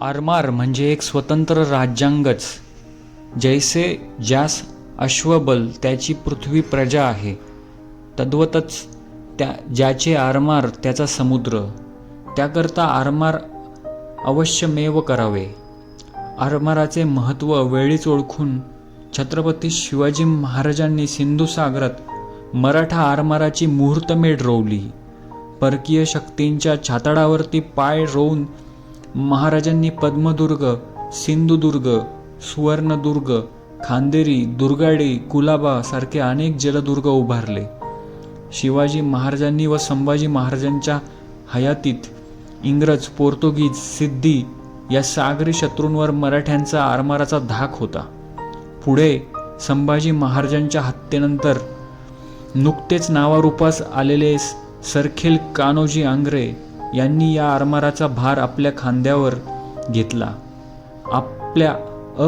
आरमार म्हणजे एक स्वतंत्र राज्यांगच जैसे ज्यास अश्वबल त्याची पृथ्वी प्रजा आहे तद्वतच त्या ज्याचे आरमार त्याचा समुद्र त्याकरता आरमार अवश्यमेव करावे. आरमाराचे महत्त्व वेळीच ओळखून छत्रपती शिवाजी महाराजांनी सिंधुसागरात मराठा आरमाराची मुहूर्तमेढ रोवली. परकीय शक्तींच्या छाताडावरती पाय रोवून महाराजांनी पद्मदुर्ग सिंधुदुर्ग सुवर्णदुर्ग खांदेरी दुर्गाडी कुलाबा सारखे अनेक जलदुर्ग उभारले. शिवाजी महाराजांनी व संभाजी महाराजांच्या हयातीत इंग्रज पोर्तुगीज सिद्धी या सागरी शत्रूंवर मराठ्यांचा आरमाराचा धाक होता. पुढे संभाजी महाराजांच्या हत्येनंतर नुकतेच नावारूपास आलेले सरखेल कान्होजी आंग्रे यांनी या आरमाराचा भार आपल्या खांद्यावर घेतला. आपल्या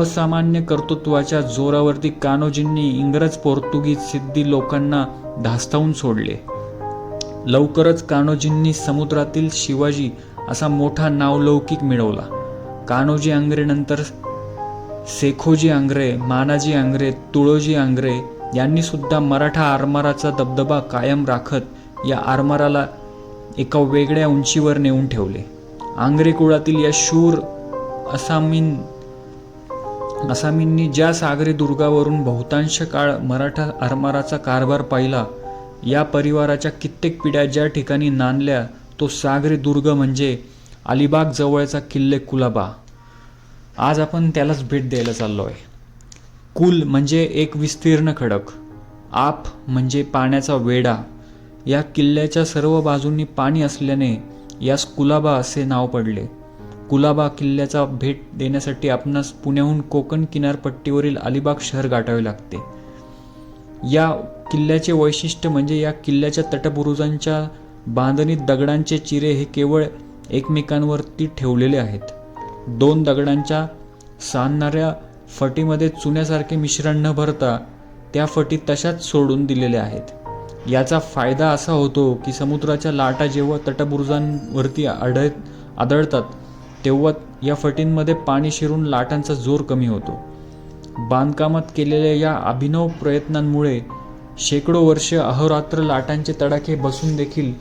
असामान्य कर्तृत्वाच्या जोरावरती कान्होजींनी इंग्रज पोर्तुगीज सिद्धी लोकांना धास्तावून सोडले. लवकरच कान्होजींनी समुद्रातील शिवाजी असा मोठा नावलौकिक मिळवला. कान्होजी आंग्रेनंतर सेखोजी आंग्रे मानाजी आंग्रे तुळोजी आंग्रे यांनी सुद्धा मराठा आरमाराचा दबदबा कायम राखत या आरमाराला एका वेगळ्या उंचीवर नेऊन ठेवले. आंग्रे कुळातील या शूर असामीन असामींनी ज्या सागरी दुर्गावरून बहुतांश काळ मराठा आरमाराचा कारभार पाहिला या परिवाराच्या कित्येक पिढ्या ज्या ठिकाणी नांदल्या तो सागरी दुर्ग म्हणजे अलिबाग जवळचा किल्ले कुलाबा. आज आपण त्यालाच भेट द्यायला चाललो आहे कुल म्हणजे एक विस्तीर्ण खडक. आप म्हणजे पाण्याचा वेढा. या किल्ल्याच्या सर्व बाजूंनी पाणी असल्याने यास कुलाबा असे नाव पडले. कुलाबा किल्ल्याचा भेट देण्यासाठी आपणास पुण्याहून कोकण किनारपट्टीवरील अलिबाग शहर गाठावे लागते. या किल्ल्याचे वैशिष्ट्य म्हणजे या किल्ल्याच्या तटबुरुजांच्या बांधणीत दगडांचे चिरे हे केवळ एकमेकांवरती ठेवलेले आहेत. दोन दगडांच्या सांधणाऱ्या फटीमध्ये चुन्यासारखे मिश्रण न भरता त्या फटी तशाच सोडून दिलेल्या आहेत. याचा फायदा असा होतो की समुद्राच्या लाटा जेव्हा तटबुरुजांवरती आढळ आदळतात तेव्हा या फटींमध्ये पाणी शिरून लाटांचा जोर कमी होतो. बांधकामात केलेल्या या अभिनव प्रयत्नांमुळे शेकडो वर्ष अहोरात्र लाटांचे तडाखे बसून देखील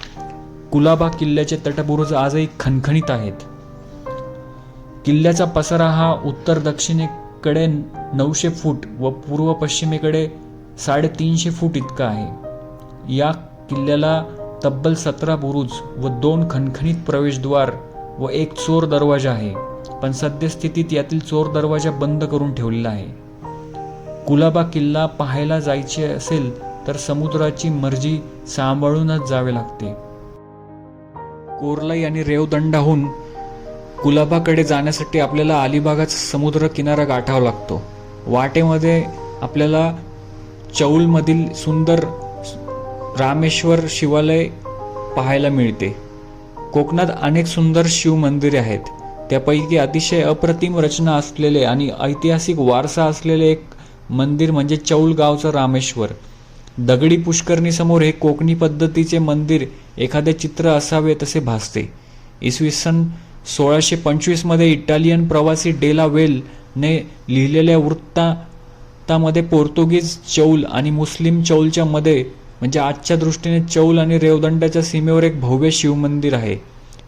कुलाबा किल्ल्याचे तटबुरुज आजही खणखणीत आहेत. किल्ल्याचा पसारा हा उत्तर दक्षिणेकडे नऊशे फूट व पूर्व पश्चिमेकडे साडेतीनशे फूट इतका आहे. या किल्ल्याला तब्बल सतरा बुरुज व दोन खणखणीत प्रवेशद्वार व एक चोर दरवाजा आहे. पण सद्यस्थितीत यातील चोर दरवाजा बंद करून ठेवलेला आहे. कुलाबा किल्ला पाहायला जायचे असेल तर समुद्राची मर्जी सांभाळूनच जावे लागते. कोरलाई आणि रेवदंडाहून कुलाबाकडे जाण्यासाठी आपल्याला अलिबागाचा समुद्र किनारा गाठावा लागतो. वाटेमध्ये आपल्याला चौलमधील सुंदर रामेश्वर शिवालय पाहायला मिळते. कोकणात अनेक सुंदर शिव मंदिरे आहेत. त्यापैकी अतिशय अप्रतिम रचना असलेले आणि ऐतिहासिक वारसा असलेले एक मंदिर म्हणजे चौल गावचं रामेश्वर. दगडी पुष्करणीसमोर हे कोकणी पद्धतीचे मंदिर एखादे चित्र असावे तसे भासते. इसवी सन सोळाशे पंचवीसमध्ये इटालियन प्रवासी डेला वेलने लिहिलेल्या वृत्तामध्ये पोर्तुगीज चौल आणि मुस्लिम चौलच्या मध्ये म्हणजे आजच्या दृष्टीने चौल आणि रेवदंडाच्या सीमेवर एक भव्य शिवमंदिर आहे.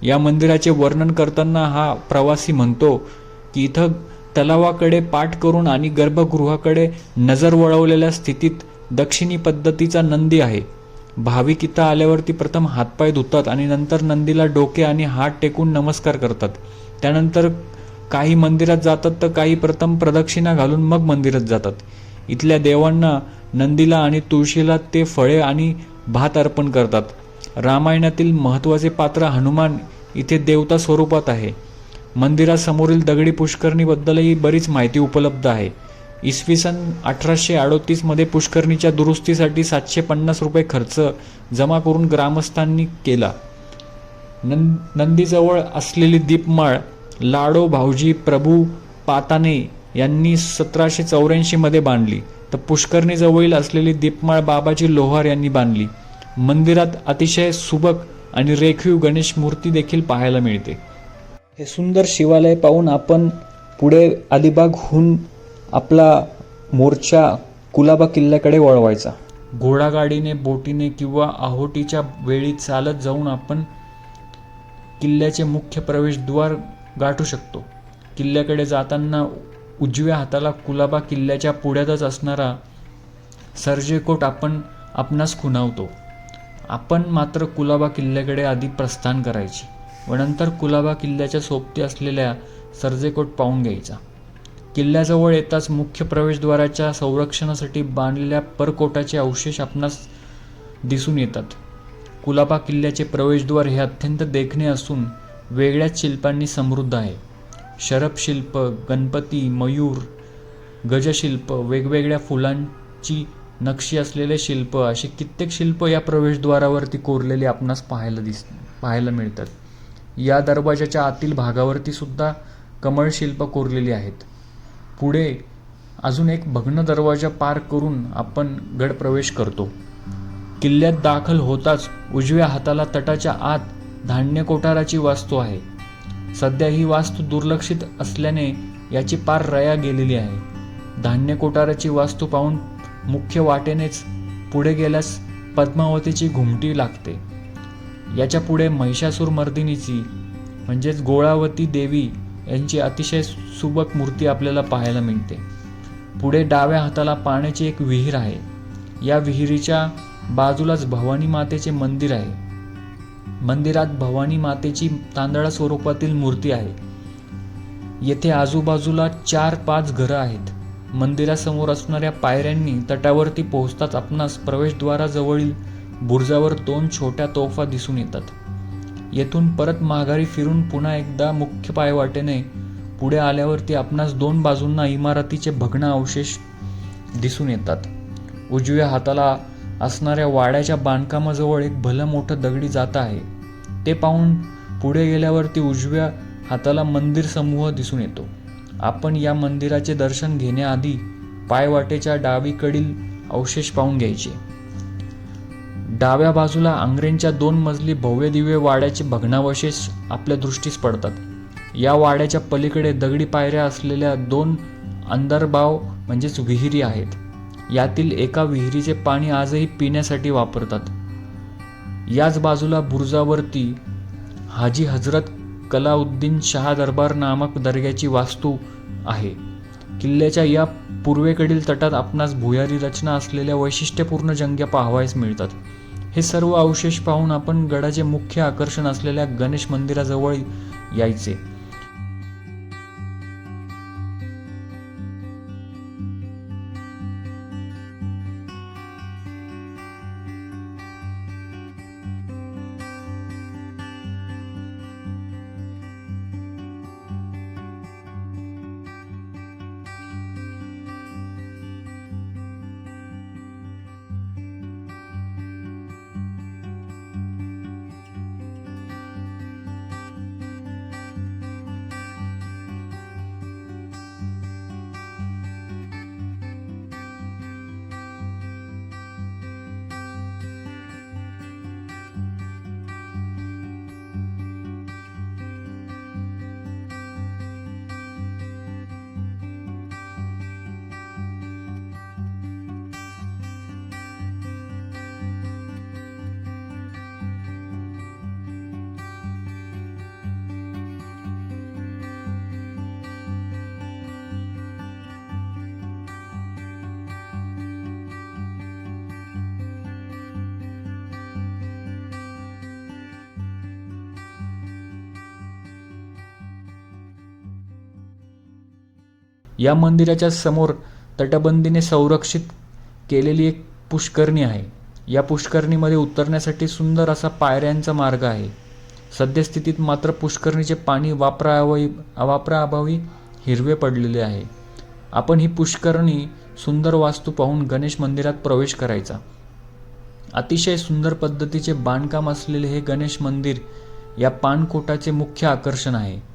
या मंदिराचे वर्णन करताना हा प्रवासी म्हणतो की इथं तलावाकडे पाठ करून आणि गर्भगृहाकडे नजर वळवलेल्या स्थितीत दक्षिणी पद्धतीचा नंदी आहे. भाविक इथं आल्यावरती प्रथम हातपाय धुतात आणि नंतर नंदीला डोके आणि हात टेकून नमस्कार करतात. त्यानंतर काही मंदिरात जातात तर काही प्रथम प्रदक्षिणा घालून मग मंदिरात जातात. इथल्या देवांना नंदीला आणि तुळशीला ते फळे आणि भात अर्पण करतात. रामायणातील महत्त्वाचे पात्र हनुमान इथे देवता स्वरूपात आहे. मंदिरासमोरील दगडी पुष्करणीबद्दलही बरीच माहिती उपलब्ध आहे. इसवी सन अठराशे अडोतीसमध्ये पुष्करणीच्या दुरुस्तीसाठी सातशे पन्नास रुपये खर्च जमा करून ग्रामस्थांनी केला. नं नंदीजवळ असलेली दीपमाळ लाडो भाऊजी प्रभू पाताने यांनी सतराशे चौऱ्याऐंशीमध्ये बांधली. तर पुष्करणीजवळील असलेली दीपमाळ बाबाजी लोहार यांनी बांधली. मंदिरात अतिशय सुबक आणि रेखीव गणेश मूर्ती देखील पाहायला मिळते. हे सुंदर शिवालय पाहून आपण पुढे अलिबागहून आपला मोर्चा कुलाबा किल्ल्याकडे वळवायचा. घोडागाडीने बोटीने किंवा आहोटीच्या वेळी चालत जाऊन आपण किल्ल्याचे मुख्य प्रवेशद्वार गाठू शकतो. किल्ल्याकडे जाताना उजव्या हाताला कुलाबा किल्ल्याच्या पुढ्यातच असणारा सर्जेकोट आपण आपणास खुणावतो. आपण मात्र कुलाबा किल्ल्याकडे आधी प्रस्थान करायची व नंतर कुलाबा किल्ल्याच्या सोबती असलेल्या सर्जेकोट पाहून घ्यायचा. किल्ल्याजवळ येताच मुख्य प्रवेशद्वाराच्या संरक्षणासाठी बांधलेल्या परकोटाचे अवशेष आपणास दिसून येतात. कुलाबा किल्ल्याचे प्रवेशद्वार हे अत्यंत देखणे असून वेगळ्याच शिल्पांनी समृद्ध आहे. शरपशिल्प गणपती मयूर गजशिल्प वेगवेगळ्या फुलांची नक्षी असलेले शिल्प असे कित्येक शिल्प या प्रवेशद्वारावरती कोरलेले आपणास पाहायला दिस पाहायला मिळतात. या दरवाजाच्या आतील भागावरती सुद्धा कमळ शिल्प कोरलेली आहेत. पुढे अजून एक भग्न दरवाजा पार करून आपण गड प्रवेश करतो. किल्ल्यात दाखल होताच उजव्या हाताला तटाच्या आत धान्य कोठाराची वास्तू आहे. सध्या ही वास्तू दुर्लक्षित असल्याने याची पार रया गेलेली आहे. धान्य कोठाराची वास्तू पाहून मुख्य वाटेनेच पुढे गेल्यास पद्मावतीची घुमटी लागते. याच्यापुढे महिषासूर मर्दिनीची म्हणजेच गोळावती देवी यांची अतिशय सुबक मूर्ती आपल्याला पाहायला मिळते. पुढे डाव्या हाताला पाण्याची एक विहीर आहे. या विहिरीच्या बाजूलाच भवानी मातेचे मंदिर आहे. मंदिरात भवानी मातेची तांदळा स्वरूपातील मूर्ती आहे. येथे आजूबाजूला चार पाच घरं आहेत. मंदिरासमोर असणाऱ्या पायऱ्यांनी तटावरती पोहोचताच आपणास प्रवेशद्वाराजवळील बुर्जावर दोन छोट्या तोफा दिसून येतात. येथून परत माघारी फिरून पुन्हा एकदा मुख्य पायवाटेने पुढे आल्यावरती आपणास दोन बाजूंना इमारतीचे भग्न अवशेष दिसून येतात. उजव्या हाताला असणाऱ्या वाड्याच्या बांधकामाजवळ एक भलं मोठं दगडी जात आहे. ते पाहून पुढे गेल्यावरती उजव्या हाताला मंदिर समूह दिसून येतो. आपण या मंदिराचे दर्शन घेण्याआधी पायवाटेच्या डावीकडील अवशेष पाहून घ्यायचे. डाव्या बाजूला आंग्रेंच्या दोन मजली भव्य दिव्य वाड्याचे भग्नावशेष आपल्या दृष्टीस पडतात. या वाड्याच्या पलीकडे दगडी पायऱ्या असलेल्या दोन अंदरबाव म्हणजेच विहिरी आहेत. यातील एका विहिरीचे पाणी आजही पिण्यासाठी वापरतात. याच बाजूला बुरुजावरती हाजी हजरत कलाउद्दीन शहा दरबार नामक दर्ग्याची वास्तू आहे. किल्ल्याच्या या पूर्वेकडील तटात आपणास भुयारी रचना असलेल्या वैशिष्ट्यपूर्ण जंग्या पाहावयास मिळतात. हे सर्व अवशेष पाहून आपण गडाचे मुख्य आकर्षण असलेल्या गणेश मंदिराजवळ यायचे. या मंदिराच्या समोर तटबंदीने संरक्षित केलेली एक पुष्करणी आहे. या पुष्करणीमध्ये उतरण्यासाठी सुंदर असा पायऱ्यांचा मार्ग आहे. सद्यस्थितीत मात्र पुष्करणीचे पाणी वापराअभावी वापराअभावी हिरवे पडलेले आहे. आपण ही पुष्करणी सुंदर वास्तू पाहून गणेश मंदिरात प्रवेश करायचा. अतिशय सुंदर पद्धतीचे बांधकाम असलेले हे गणेश मंदिर या पानकोटाचे मुख्य आकर्षण आहे.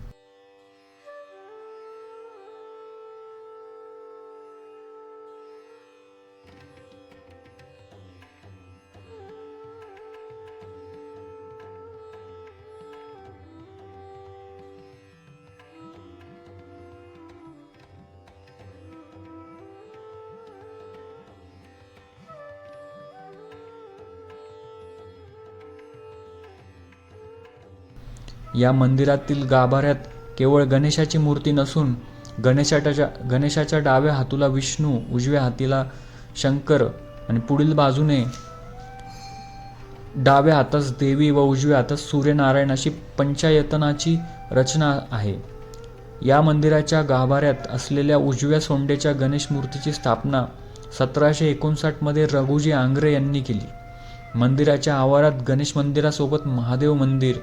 या मंदिरातील गाभाऱ्यात केवळ गणेशाची मूर्ती नसून गणेशाच्या गणेशाच्या डाव्या हातूला विष्णू उजव्या हातीला शंकर आणि पुढील बाजूने डाव्या हातास देवी व उजव्या हातास सूर्यनारायण अशी पंचायतनाची रचना आहे. या मंदिराच्या गाभाऱ्यात असलेल्या उजव्या सोंडेच्या गणेश मूर्तीची स्थापना सतराशे एकोणसाठमध्ये रघुजी आंग्रे यांनी केली. मंदिराच्या आवारात गणेश मंदिरासोबत महादेव मंदिर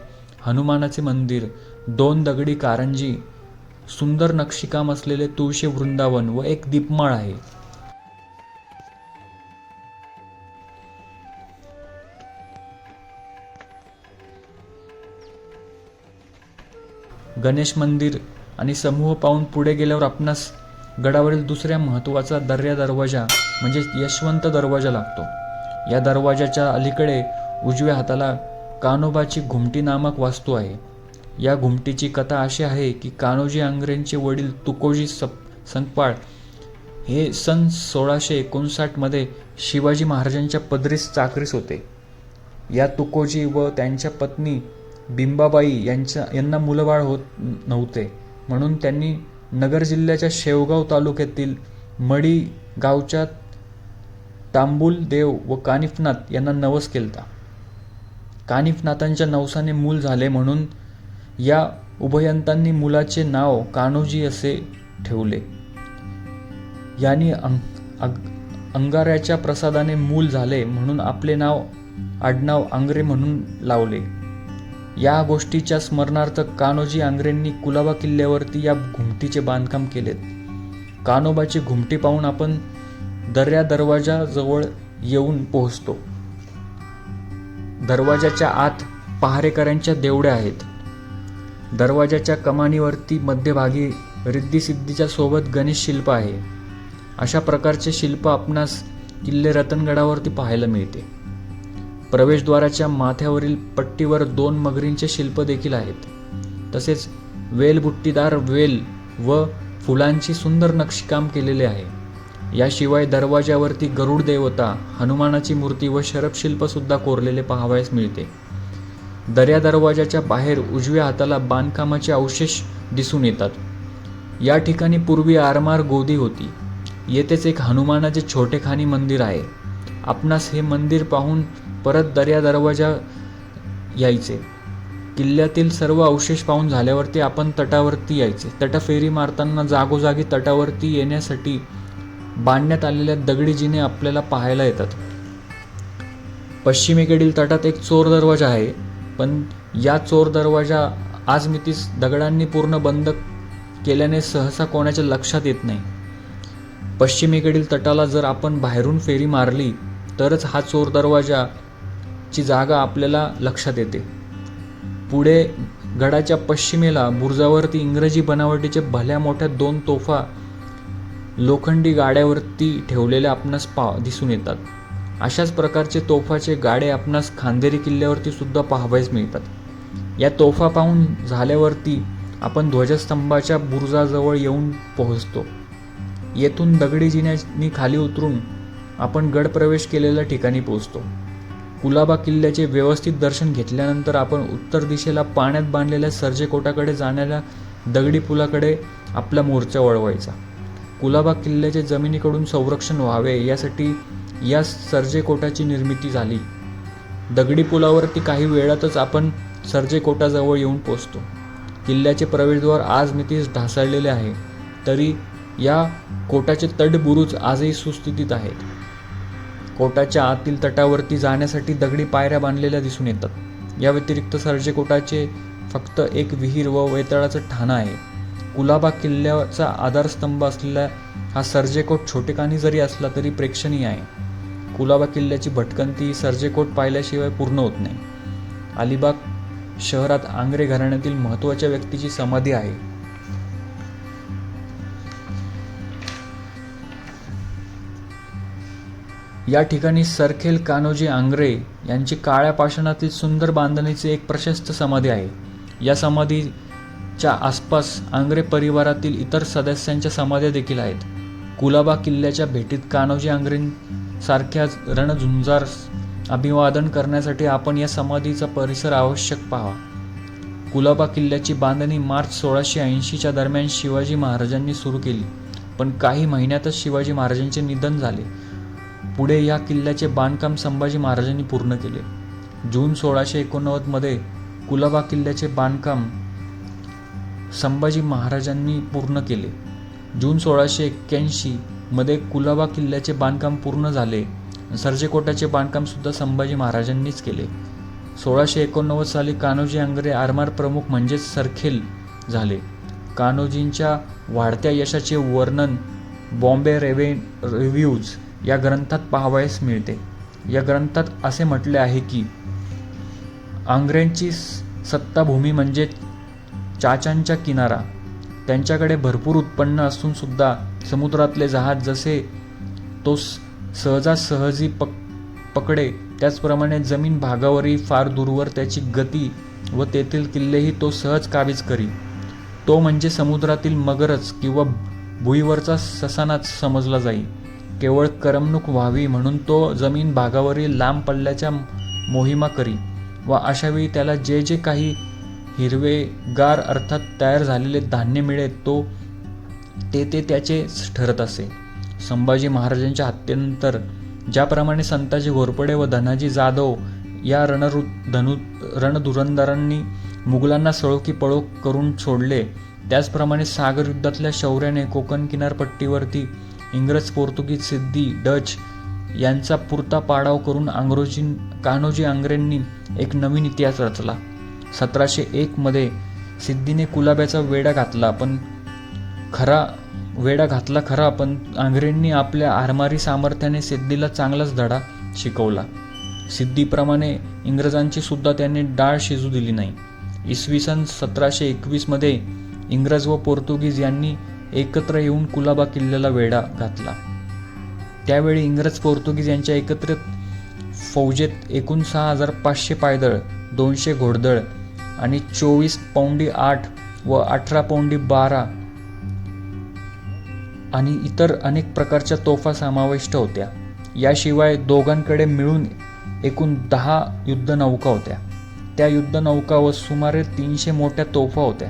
हनुमानाचे मंदिर दोन दगडी कारंजी सुंदर नक्षीकाम असलेले तुळशी वृंदावन व एक दीपमाळ आहे. गणेश मंदिर आणि समूह पाहून पुढे गेल्यावर आपणास गडावरील दुसऱ्या महत्त्वाचा दर्या दरवाजा म्हणजे यशवंत दरवाजा लागतो. या दरवाजाच्या अलीकडे उजव्या हाताला कानोबाची घुमटी नामक वास्तू आहे. या घुमटीची कथा अशी आहे की कान्होजी आंग्रेंचे वडील तुकोजी सप संकपाळ हे सन सोळाशे एकोणसाठमध्ये शिवाजी महाराजांच्या पदरीस चाकरीस होते. या तुकोजी व त्यांच्या पत्नी बिंबाबाई यांच्या यांना मुलबाळ होत नव्हते. म्हणून त्यांनी नगर जिल्ह्याच्या शेवगाव तालुक्यातील मडी गावच्या तांबूल देव व कानिफनाथ यांना नवस केलता. कानिफनाथांच्या नवसाने मूल झाले म्हणून या उभयंतांनी मुलाचे नाव कान्होजी असे ठेवले. यांनी अंग अग- अंगाऱ्याच्या प्रसादाने मूल झाले म्हणून आपले नाव आडनाव आंग्रे म्हणून लावले. या गोष्टीच्या स्मरणार्थ कान्होजी आंग्रेंनी कुलाबा किल्ल्यावरती या घुमटीचे बांधकाम केलेत. कानोबाची घुमटी पाहून आपण दर्या दरवाजाजवळ येऊन पोहोचतो. दरवाजाच्या आत पहारेकऱ्यांच्या देवड्या आहेत. दरवाजाच्या कमानीवरती मध्यभागी रिद्धी सोबत गणेश शिल्प आहे. अशा प्रकारचे शिल्प आपणास किल्ले रतनगडावरती पाहायला मिळते. प्रवेशद्वाराच्या माथ्यावरील पट्टीवर दोन मगरींचे शिल्प देखील आहेत. तसेच वेलबुट्टीदार वेल व फुलांची सुंदर नक्षीकाम केलेले आहे. याशिवाय दरवाजावरती गरुड देवता हनुमानाची मूर्ती व शरपशिल्पसुद्धा कोरलेले पाहावयास मिळते. दर्या दरवाजाच्या बाहेर उजव्या हाताला बांधकामाचे अवशेष दिसून येतात. या ठिकाणी पूर्वी आरमार गोदी होती. येथेच एक हनुमानाचे छोटेखानी मंदिर आहे. आपणास हे मंदिर पाहून परत दर्या दरवाजा यायचे. किल्ल्यातील सर्व अवशेष पाहून झाल्यावरती आपण तटावरती यायचे. तटफेरी मारताना जागोजागी तटावरती येण्यासाठी बांधण्यात आलेल्या दगडी जिने आपल्याला पाहायला येतात. पश्चिमेकडील तटात एक चोर दरवाजा आहे पण या चोर दरवाजा आज मितीस दगडांनी पूर्ण बंद केल्याने सहसा कोणाच्या लक्षात येत नाही. पश्चिमेकडील तटाला जर आपण बाहेरून फेरी मारली तरच हा चोर दरवाजा ची जागा आपल्याला लक्षात येते. पुढे गडाच्या पश्चिमेला बुर्जावरती इंग्रजी बनावटीचे भल्या मोठ्या दोन तोफा लोखंडी गाड्यावरती ठेवलेल्या आपणास पा दिसून येतात. अशाच प्रकारचे तोफाचे गाडे आपणास खांदेरी किल्ल्यावरती सुद्धा पाहावयास मिळतात. या तोफा पाहून झाल्यावरती आपण ध्वजस्तंभाच्या बुरुजाजवळ येऊन पोहोचतो. येथून दगडी जिन्यानी खाली उतरून आपण गड प्रवेश केलेल्या ठिकाणी पोहोचतो. कुलाबा किल्ल्याचे व्यवस्थित दर्शन घेतल्यानंतर आपण उत्तर दिशेला पाण्यात बांधलेल्या सर्जेकोटाकडे जाणाऱ्या दगडी पुलाकडे आपला मोर्चा वळवायचा. कुलाबा किल्ल्याचे जमिनीकडून संरक्षण व्हावे यासाठी या सर्जेकोटाची निर्मिती झाली. दगडी पुलावरती काही वेळातच आपण सर्जेकोटाजवळ येऊन पोचतो किल्ल्याचे प्रवेशद्वार आज मितीस ढासळलेले आहे. तरी या कोटाचे तडबुरुज आजही सुस्थितीत आहेत. कोटाच्या आतील तटावरती जाण्यासाठी दगडी पायऱ्या बांधलेल्या दिसून येतात. या व्यतिरिक्त सर्जेकोटाचे फक्त एक विहीर व वेतळाचं ठाणं आहे. कुलाबा किल्ल्याचा आधारस्तंभ असलेला हा सर्जेकोट छोटेखानी जरी असला तरी प्रेक्षणीय आहे. कुलाबा किल्ल्याची भटकंती सर्जेकोट पाहिल्याशिवाय पूर्ण होत नाही. अलिबाग शहरात आंग्रे घराण्यातील महत्त्वाच्या व्यक्तीची समाधी आहे. या ठिकाणी सरखेल कान्होजी आंग्रे यांची काळ्या पाषाणातील सुंदर बांधणीची एक प्रशस्त समाधी आहे. या समाधी च्या आसपास आंग्रे परिवारातील इतर सदस्यांच्या समाध्या देखील आहेत. कुलाबा किल्ल्याच्या भेटीत कान्होजी आंग्रेंसारख्या रणझुंजार अभिवादन करण्यासाठी आपण या समाधीचा परिसर आवश्यक पाहावा. कुलाबा किल्ल्याची बांधणी मार्च सोळाशे ऐंशीच्या दरम्यान शिवाजी महाराजांनी सुरू केली. पण काही महिन्यातच शिवाजी महाराजांचे निधन झाले. पुढे या किल्ल्याचे बांधकाम संभाजी महाराजांनी पूर्ण केले. जून सोळाशे एकोणनव्वदमध्ये कुलाबा किल्ल्याचे बांधकाम संभाजी महाराजांनी पूर्ण केले. जून सोळाशे एक्क्याऐंशीमध्ये कुलाबा किल्ल्याचे बांधकाम पूर्ण झाले. सर्जेकोटाचे बांधकामसुद्धा संभाजी महाराजांनीच केले. सोळाशे एकोणनव्वद साली कान्होजी आंग्रे आरमार प्रमुख म्हणजेच सरखेल झाले. कान्होजींच्या वाढत्या यशाचे वर्णन बॉम्बे रेवे रिव्ह्यूज या ग्रंथात पाहावयास मिळते. या ग्रंथात असे म्हटले आहे की आंग्र्यांची स- सत्ताभूमी म्हणजे चाचांच्या किनारा. त्यांच्याकडे भरपूर उत्पन्न असून सुद्धा समुद्रातले जहाज जसे तो स- सहजासहजी पक पकडे त्याचप्रमाणे जमीन भागावरही फार दूरवर त्याची गती व तेथील किल्लेही तो सहज काबीज करी. तो म्हणजे समुद्रातील मगरच किंवा भुईवरचा ससानाच समजला जाई. केवळ करमणूक व्हावी म्हणून तो जमीन भागावरील लांब पल्ल्याच्या मोहिमा करी व अशावेळी त्याला जे जे काही हिरवे गार अर्थात तयार झालेले धान्य मिळेल तो ते ते त्याचे ठरत असे. संभाजी महाराजांच्या हत्येनंतर ज्याप्रमाणे संताजी घोरपडे व धनाजी जाधव या रणरु धनु रणधुरंदरांनी मुघलांना सळोकी पळो करून सोडले त्याचप्रमाणे सागर युद्धातल्या शौर्याने कोकण किनारपट्टीवरती इंग्रज पोर्तुगीज सिद्धी डच यांचा पुरता पाडाव करून आंग्रोजी कान्होजी आंग्रेंनी एक नवीन इतिहास रचला. सतराशे एकमध्ये सिद्धीने कुलाब्याचा वेढा घातला पण खरा वेडा घातला खरा पण आंग्रेंनी आपल्या आरमारी सामर्थ्याने सिद्धीला चांगलाच धडा शिकवला. सिद्धीप्रमाणे इंग्रजांची सुद्धा त्यांनी डाळ शिजू दिली नाही. इसवी सन सतराशे एकवीसमध्ये इंग्रज व पोर्तुगीज यांनी एकत्र येऊन कुलाबा किल्ल्याला वेढा घातला. त्यावेळी इंग्रज पोर्तुगीज यांच्या एकत्रित फौजेत एकूण सहा हजार पाचशे पायदळ दोनशे घोडदळ आणि चोवीस पौंडी आठ व अठरा पौंडी बारा आणि इतर अनेक प्रकारच्या तोफा समाविष्ट होत्या. याशिवाय दोघांकडे मिळून एकूण दहा युद्धनौका होत्या. त्या युद्धनौका व सुमारे तीनशे मोठ्या तोफा होत्या.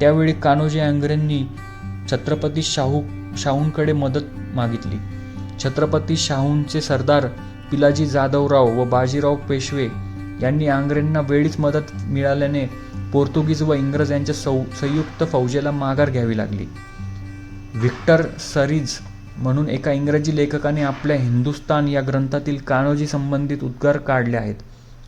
त्यावेळी कान्होजी आंग्रेंनी छत्रपती शाहू शाहूंकडे मदत मागितली. छत्रपती शाहूंचे सरदार पिलाजी जाधवराव व बाजीराव पेशवे यांनी आंग्रेंना वेळीच मदत मिळाल्याने पोर्तुगीज व इंग्रज यांच्या सौ संयुक्त फौजेला माघार घ्यावी लागली. व्हिक्टर सरीज म्हणून एका इंग्रजी लेखकाने आपल्या हिंदुस्तान या ग्रंथातील कान्होजी संबंधित उद्गार काढले आहेत.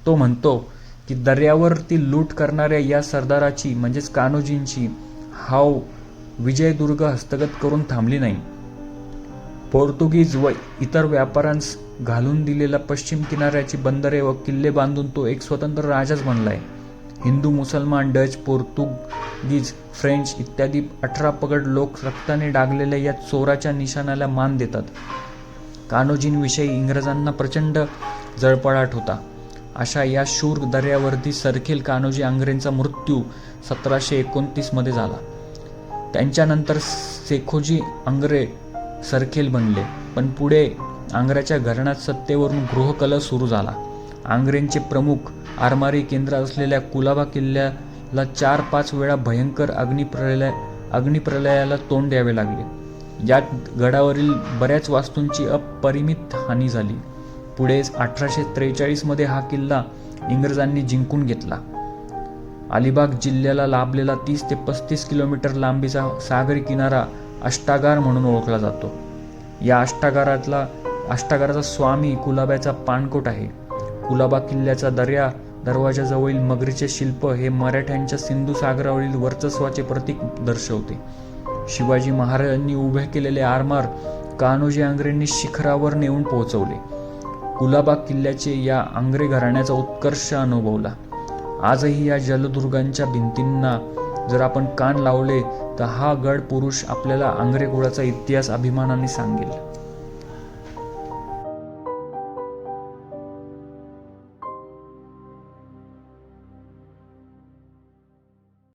तो म्हणतो की दर्यावरती लूट करणाऱ्या या सरदाराची म्हणजेच कान्होजींची हाव विजयदुर्ग हस्तगत करून थांबली नाही. पोर्तुगीज व इतर व्यापाऱ्यांस घालून दिलेल्या पश्चिम किनाऱ्याची बंदरे व किल्ले बांधून तो एक स्वतंत्र राजाच बनलाय. हिंदू मुसलमान डच पोर्तुगीज फ्रेंच इत्यादी अठरा पगड लोक रक्ताने डागलेल्या या चोराच्या निशाणाला मान देतात. कान्होजींविषयी इंग्रजांना प्रचंड जळपळाट होता. अशा या शूर दर्यावरती सरखेल कान्होजी आंग्रेंचा मृत्यू सतराशे एकोणतीसमध्ये झाला. त्यांच्यानंतर सेखोजी आंग्रे सरखेल बनले. पण पुढे आंग्र्याच्या घराण्यात सत्तेवरून गृहकलह सुरू झाला. आंग्रेंचे प्रमुख आरमारी केंद्र असलेल्या कुलाबा किल्ल्याला चार पाच वेळा भयंकर अग्निप्रलय अग्निप्रलयाला तोंड द्यावे लागले. यात गडावरील बऱ्याच वास्तूंची अपरिमित हानी झाली. पुढे अठराशे त्रेचाळीसमध्ये हा किल्ला इंग्रजांनी जिंकून घेतला. अलिबाग जिल्ह्याला लाभलेला तीस ते पस्तीस किलोमीटर लांबीचा सागरी किनारा अष्टागार म्हणून ओळखला जातो. या अष्टागारातला अष्टागाराचा स्वामी कुलाब्याचा पाणकोट आहे. कुलाबा किल्ल्याचा दर्या दरवाजाजवळील मगरीचे शिल्प हे मराठ्यांच्या सिंधू सागरावरील वर्चस्वाचे प्रतीक दर्शवते. शिवाजी महाराजांनी उभे केलेले आरमार कान्होजी आंग्रेंनी शिखरावर नेऊन पोहोचवले. कुलाबा किल्ल्याचे या आंग्रे घराण्याचा उत्कर्ष अनुभवला. आजही या जलदुर्गांच्या भिंतींना जर आपण कान लावले तर हा गड पुरुष आपल्याला आंग्रे कुळाचा इतिहास अभिमानाने सांगेल.